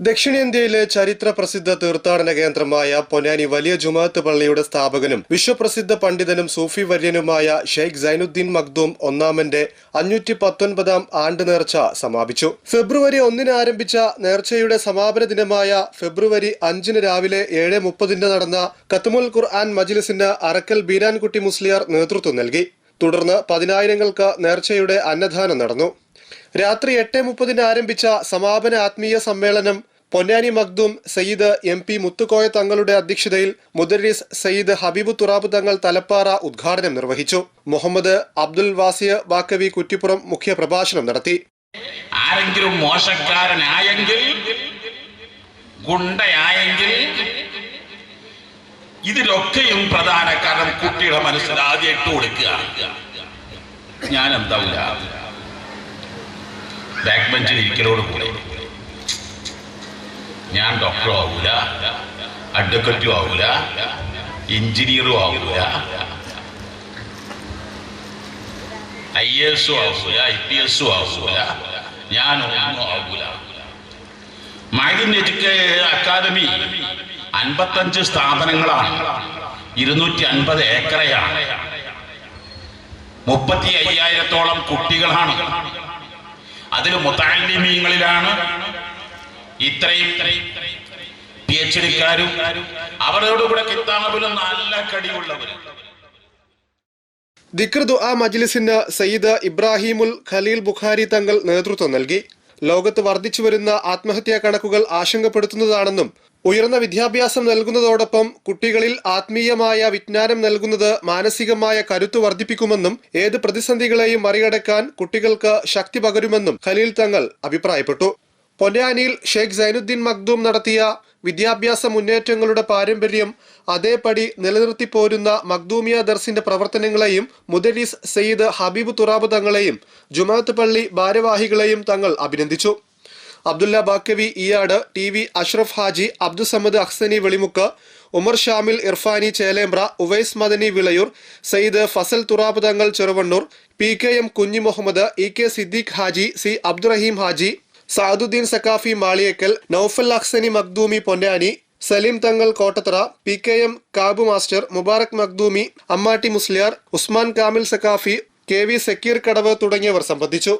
ദക്ഷിണേന്ത്യയിലെ ചരിത്ര പ്രസിദ്ധ തീർത്ഥാടന കേന്ദ്രമായ പൊന്നാനി വലിയ ജുമാത്ത് പള്ളിയുടെ സ്ഥാപകനും വിശ്വപ്രസിദ്ധ പണ്ഡിതനും സൂഫി വര്യനുമായ ഷെയ്ഖ് സൈനുദ്ദീൻ മഖ്ദൂം ഒന്നാമന്റെ അഞ്ഞൂറ്റി പത്തൊൻപതാം ആണ്ട് നേർച്ച സമാപിച്ചു. ഫെബ്രുവരി ഒന്നിന് ആരംഭിച്ച നേർച്ചയുടെ സമാപന ദിനമായ ഫെബ്രുവരി അഞ്ചിന് രാവിലെ ഏഴ് മുപ്പതിന് നടന്ന കത്തുമുൽ ഖുർആൻ മജ്ലിസിന് അറക്കൽ ബീരാൻകുട്ടി മുസ്ലിയാർ നേതൃത്വം നൽകി. തുടർന്ന് പതിനായിരങ്ങൾക്ക് നേർച്ചയുടെ അന്നദാനം നടന്നു. രാത്രി എട്ട് മുപ്പതിന് ആരംഭിച്ച സമാപന ആത്മീയ സമ്മേളനം പൊന്നാനി മഖ്ദൂം സയ്യിദ് എം പി മുത്തുക്കോയ തങ്ങളുടെ അധ്യക്ഷതയിൽ മുദരീസ് സയ്യിദ് ഹബീബ് തുറാബ് തങ്ങൾ തലപ്പാറ ഉദ്ഘാടനം നിർവഹിച്ചു. മുഹമ്മദ് അബ്ദുൽ വാസിയ ബാക്കവി കുറ്റിപ്പുറം മുഖ്യ പ്രഭാഷണം നടത്തി. ആരെങ്കിലും മോശക്കാരനായെങ്കിൽ ഗുണ്ടയായെങ്കിൽ ഇതിലൊക്കെയും പ്രധാന കാരണം കുട്ടിയുടെ മനസ്സിൽ ആദ്യം ഇട്ട് കൊടുക്കുക. ഞാൻ എന്താവില്ല ബാക്ക് ബെഞ്ചിൽ ഇരിക്കലോട് കൂടി. ഞാൻ ഡോക്ടറും ആവൂല അഡ്വക്കറ്റും ആവൂല എഞ്ചിനീയറും ആവൂല. ഐ എ എസും ആവൂല ഐ പി എസും ആവൂല ഞാനൊന്നും ആവൂല. മൈദിൻ എഡ്യൂക്കേ അക്കാദമി അൻപത്തഞ്ച് സ്ഥാപനങ്ങളാണ് ഇരുന്നൂറ്റി അൻപത് ഏക്കറയാണ്. മുപ്പത്തി അയ്യായിരത്തോളം കുട്ടികളാണ് അതിൽ മുത്താലിമീങ്ങളിലാണ് ഇത്രയും പി എച്ച് ഡിക്കാരും അവരോടുകൂടെ കിതാബിലും നല്ല കടിയുള്ളവരും. ദിക്ർ ദുആ മജ്ലിസിന് സയ്യിദ് ഇബ്രാഹിമുൽ ഖലീൽ ബുഖാരി തങ്ങൾ നേതൃത്വം നൽകി. ലോകത്ത് വർദ്ധിച്ചു വരുന്ന ആത്മഹത്യാ കണക്കുകൾ ആശങ്കപ്പെടുത്തുന്നതാണെന്നും ഉയർന്ന വിദ്യാഭ്യാസം നൽകുന്നതോടൊപ്പം കുട്ടികളിൽ ആത്മീയമായ വിജ്ഞാനം നൽകുന്നത് മാനസികമായ കരുത്ത് വർദ്ധിപ്പിക്കുമെന്നും ഏത് പ്രതിസന്ധികളെയും മറികടക്കാൻ കുട്ടികൾക്ക് ശക്തി പകരുമെന്നും ഖലീൽ തങ്ങൾ അഭിപ്രായപ്പെട്ടു. പൊന്നാനിയിൽ ഷെയ്ഖ് സൈനുദ്ദീൻ മഖ്ദൂം നടത്തിയ വിദ്യാഭ്യാസ മുന്നേറ്റങ്ങളുടെ പാരമ്പര്യം അതേപടി നിലനിർത്തി പോരുന്ന മഖ്ദൂമിയ ദർസിന്റെ പ്രവർത്തനങ്ങളെയും മുദരീസ് സയ്യിദ് ഹബീബ് തുറാബ് തങ്ങളെയും ജുമാത്ത് പള്ളി ഭാരവാഹികളെയും തങ്ങൾ അഭിനന്ദിച്ചു. Abdulla Baqavi Iyad T V Ashraf Haji Abdussamad Ahsani Velimukku Umar Shamil Irfani Chelembra Uwais Madani Vilayur Sayyid Fazal Thurab Thangal Cheruvannur P K M Kunhi Muhammad E K Siddique Haji C Abdurahim Haji Saduddeen Saqafi Maliyekkal Naufal Ahsani Makhdoomi Ponnani Salim Thangal Kottathara P K M Kabu master Mubarak Makhdoomi Ammatti Musliyar Usman Kamil Saqafi K V Zakir Kadavu തുടങ്ങിയവർ സംബന്ധിച്ചു.